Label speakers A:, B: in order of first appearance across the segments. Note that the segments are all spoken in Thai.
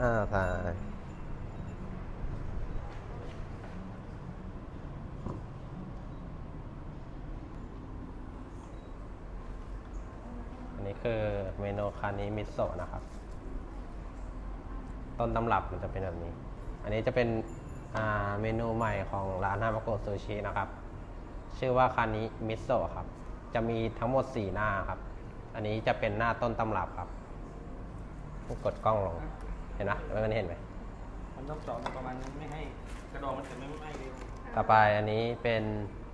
A: ทาอันนี้คือเมนูคานิมิโซะนะครับ ต้นตำรับมันจะเป็นแบบนี้ อันนี้จะเป็นเมนูใหม่ของร้านฮามาโกะซูชินะครับ ชื่อว่าคานิมิโซะครับ จะมีทั้งหมด 4 หน้าครับ อันนี้จะเป็นหน้าต้นตำรับครับกดกล้องลง ห็นไหมมันเห็นไหม
B: มันต้องเจาะประมาณนี้ไม่ให้กระดองมันจะไม่ไหม้เร็ว
A: ต่อไปอันนี้เป็น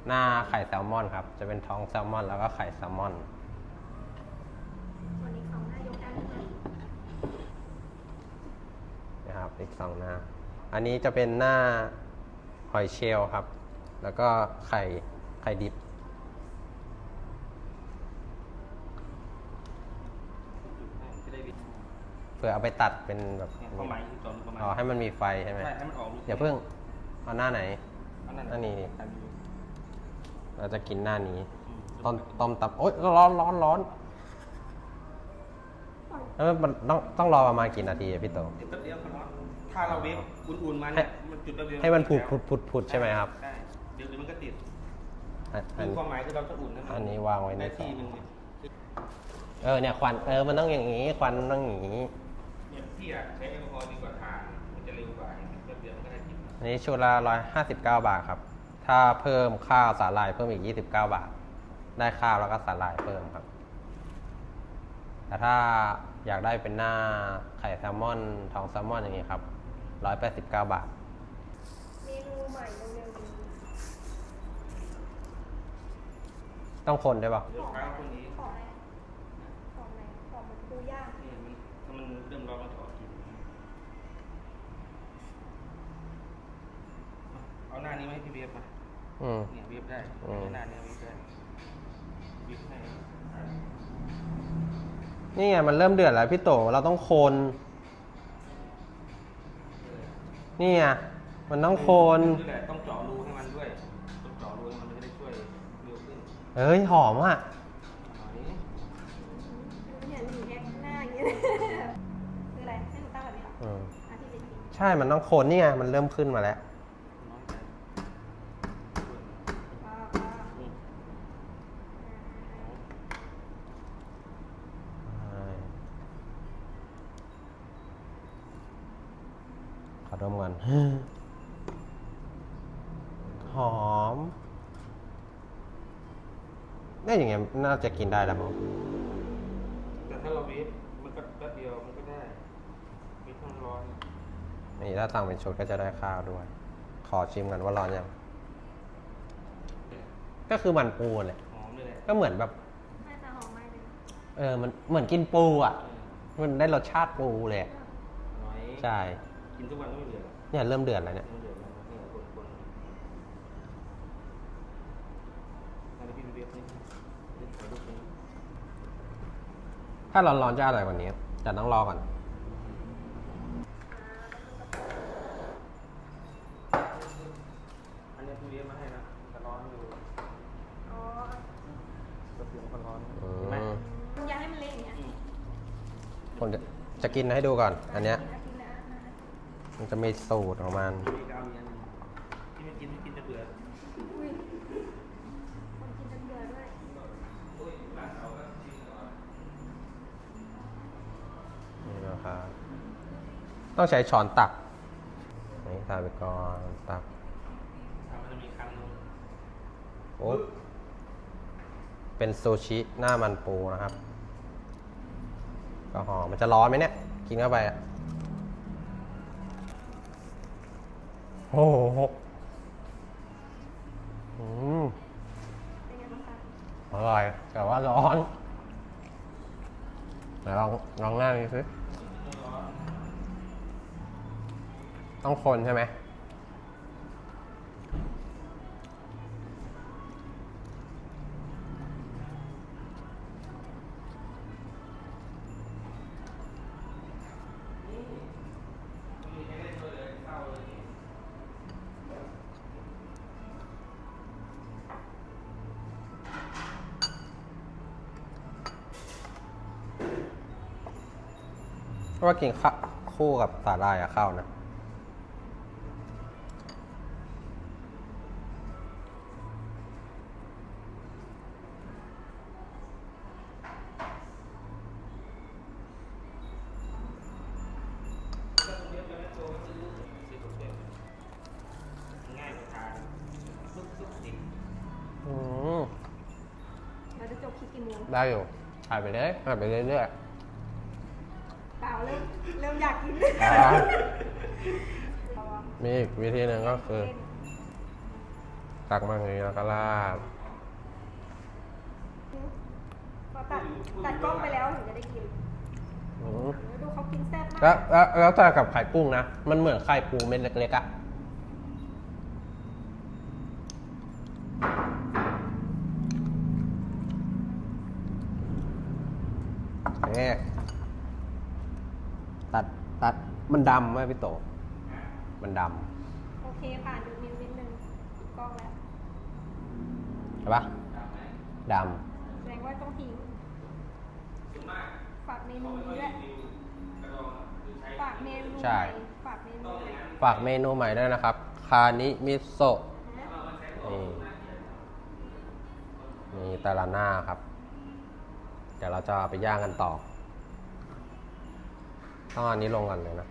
A: หน้าไข่แซลมอนครับ จะเป็นท้องแซลมอน แล้วก็ไข่แซลมอน
C: วันนี้ของหน้ายกได้ไหม
A: นะครับอีกสองหน้า อันนี้จะเป็นหน้าหอยเชลล์ครับ แล้วก็ไข่ไข่ดิบ
B: จะได้วิ
A: เพื่อเอาไปตัดเป็นแบบ
B: เนี่ยความหมายคือเจาะประมาณ
A: อ๋อให้มันมีไฟใช่ไหม
B: ใช่ให้มันออกรู
A: อย่าเพิ่งเอาหน้าไหน
B: อันนั้น
A: อันนี้ดิ
B: อันนี้
A: เราจะกินหน้านี้
B: อืม
A: ต้มต้มตับโอ๊ยร้อนร้อนร้อนแล้วมันต้องต้องรอประมาณกี่นาทีอะพี่โต
B: เดี๋ยวแป๊บเดียวก็ร้อนถ้าเราเวฟอุ่นๆมาเนี่ยมันจุดแป๊บเดียว
A: ให้มันผุดผุดผุดผุดใช่ไหมครับ
B: ใช่เดี๋ยวเดี๋ยวมันก็ติด
A: อันอั
B: คื
A: น
B: อความหมายคือเราจะอุ่นให้มั
A: อันนี้วางไว้ใน
B: ได้ที่มันเนี่ย
A: เออเนี่ยควันเออมันต้องอย่างนี้ควันมันต้องอย่างนี้
B: เนี่ยพี่อะใช้แอลกอฮอล์ดีกว่าทานมันจะเร็วกว่าแป๊บเดียวมันก็ได้กิน
A: อันนี้ชุดละร้อยห้าสิบเก้าบาทครับ ถ้าเพิ่มข้าวสาหร่ายเพิ่มอีกยี่สิบเก้าบาท ได้ข้าวแล้วก็สาหร่ายเพิ่มครับ แต่ถ้าอยากได้เป็นหน้าไข่แซลมอนทองแซลมอนอย่างนี้ครับร้อยแปดสิบเก้าบาท
C: เมนูใหม่เร็วๆนี้
A: ต้องคนด้วยเปล่า
B: เดี๋ยวเช้าพรุ่งนี้
C: ของอะไรของอะไรของมันปูย่าง
B: นี่มันถ้ามันเริ่มร้อนมันจะออกกลิ่น เอาหน้านี้ไหมาให้พี่เบียบมา
A: อืม
B: เนี่ยเบียบได้
A: อืม
B: หน้านี้เบียบได้เบียบให้
A: นี่ไงมันเริ่มเดือดแล้วพี่โตเราต้องคนนี่ไงมันต้องคน
B: นี่แหละต้องเจาะรูให้มันด้วยต้องเจาะรูให้มันมันจะได้ช่วยเร็วขึ้น
A: เฮ้ยหอมอะ
B: หน่อย
C: ไม่เห็นหนูแยกหน้าอย่างนี้เลยคืออะไรให้หนูตั้งแบบนี้เหรอ
A: อืม
C: อะพี่จะกิน
A: ใช่มันต้องคนนี่ไงมันเริ่มขึ้นมาแล้ว
B: น้อยไป
C: ป้าป้า
B: อืม
A: ขอ ดมก่อนหอมนี่อย่างเงี้ยน่าจะกินได้แล้วมั้ง
B: แต่ถ้าเราเวฟมันก็แป๊บเดียวมันก็ได้เวฟทั้งร้อน
A: นี่ถ้าสั่งเป็นชุดก็จะได้ข้าวด้วย ขอชิมกันว่าร้อนยัง ก็คือมันปูแหละ
B: หอมเลยแหละ
A: ก็เหมือนแบบ
C: ไม่จะหอมไมเลย
A: เออมันเหมือนกินปูอะ มันได้รสชาติปูเลย ใช่
B: กินทุกวันก็ไม่เบื่อ
A: เนี่ยเริ่มเดือดแล้วเนี่ย
B: ไม่เบื่อแล้วนี่คนคนอะไรพี่เบียบนี่เดี๋ยวขอดูคน
A: ถ้าร้อนๆจะอร่อยกว่านี้แต่ต้องรอก่อน
B: อันนี้พี่เบียบมาให้นะแต่ร้อนอยู่
C: อ๋อ
B: ก็เสียงคนร้อน
A: อื
B: เห็นไหม
A: ม
C: มันอยากให้มันเละอย่างเงี้ย
B: อืม
A: ผมจะจะกินให้ดูก่อน อันเนี้ย
C: กินแล้วนะ
A: มันจะมีสูตรของมัน
B: มีกาวมีอันหนึงที่ไม่กินไม่กินจะเบื่อ
C: อุ้ยคนกินจะเบื่อด้วย
A: นี่นะครับ ต้องใช้ช้อนตัก นี่ทาไปก่อนตัก
B: อะมันจะมีครั้งนึง
A: โอ้เป็นซูชิหน้ามันปูนะครับ ก็หอมมันจะร้อนไหมเนี่ย กินเข้าไปอะ โอ้โหอืม
C: เป็นไงบ้างคะ
A: อร่อย แต่ว่าร้อนไหนลองลองหน้านี้สิต้องคนใช่ไหม ว่ากินข้าวคคู่กับสาหร่ายอะเข้านะ
B: ซื้อถุงเดียวง่ายกว่าทานซุกซุกดิ
A: อืม
C: เราจะจบคลิปกี่โมง
A: ได้อยู่ถ่ายไปเลยถ่ายไปเรื่อย
C: เปล่า เริ่มเริ่มอยากกิน
A: ๆอ่า มีอีกวิธีหนึ่งก็คือ ตักมาอย่างนี้แล้วก็ราด
C: พอตัดตัดกล้องไปแล้วถึงจะได้กิน
A: อืม
C: แล้วดูเขากินแซ่บมาก
A: แล้วแล้วแล้วแต่กับไข่กุ้งนะ มันเหมือนไข่ปูเม็ดเล็กๆอะนี่ ตัดตัดมันดำไหมพี่โต มันด
C: โอเคผ่านดูนิวนิดนึงปิดกล้องแล้วำ
A: ใช่ปะด
C: แสดงว่าต้องทิ้ง
B: ส่วนมาก
C: ฝากเมนูนี้ด้วย
B: ดิวกระดองคือใช้
C: ฝากเมนูำ
A: ใช่
C: ฝากเมนูใหม่
A: ฝากเมนูใหม่ด้วยนะครับ คานิมิโซะ
C: นะ
A: นี่มีแต่ละหน้าครับ เดี๋ยวเราจะเอาไปย่างกันต่อ ต้องอาอันนี้ลงกันเลยนะ